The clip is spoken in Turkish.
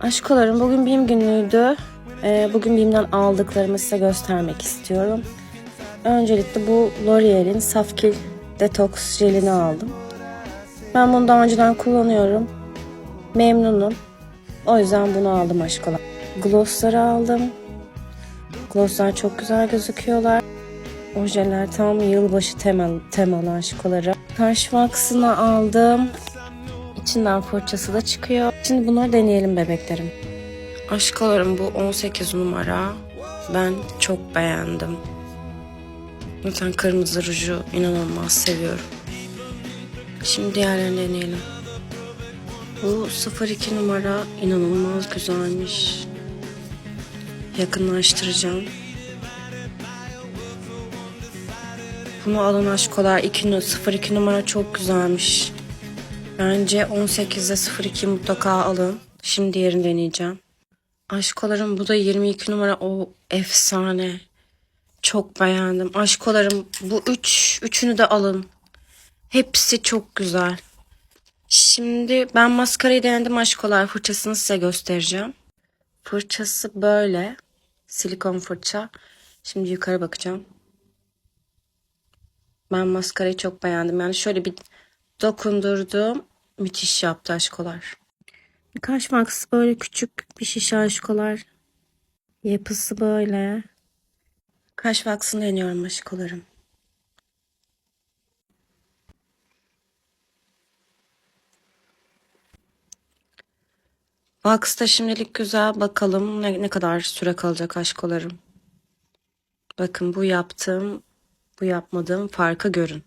Aşkolarım bugün BİM günüydü. Ee, bugün BİM'den aldıklarımı size göstermek istiyorum. Öncelikle bu L'Oreal'in Safkil Detox jelini aldım. Ben bunu daha önceden kullanıyorum. Memnunum. O yüzden bunu aldım aşkolar. Glossları aldım. Glosslar çok güzel gözüküyorlar. Ojeler tam yılbaşı temalı, temalı aşkoları. Kaş wax'ını aldım. İçinden fırçası da çıkıyor. Şimdi bunları deneyelim bebeklerim. Aşkolarım bu 18 numara. Ben çok beğendim. Zaten kırmızı ruju inanılmaz seviyorum. Şimdi diğerlerini deneyelim. Bu 02 numara inanılmaz güzelmiş. Yakınlaştıracağım. Bunu alın aşkolar 2 02 numara çok güzelmiş. Bence 18'de 02 mutlaka alın. Şimdi diğerini deneyeceğim. Aşkolarım bu da 22 numara. O efsane. Çok beğendim. Aşkolarım bu üç, üçünü de alın. Hepsi çok güzel. Şimdi ben maskarayı denedim aşkolar. Fırçasını size göstereceğim. Fırçası böyle. Silikon fırça. Şimdi yukarı bakacağım. Ben maskarayı çok beğendim. Yani şöyle bir dokundurdum. Müthiş yaptı aşkolar. Kaş max böyle küçük bir şişe aşkolar. Yapısı böyle. Kaş vaksını deniyorum aşkolarım. Wax da şimdilik güzel. Bakalım ne, ne kadar süre kalacak aşkolarım. Bakın bu yaptığım, bu yapmadığım farkı görün.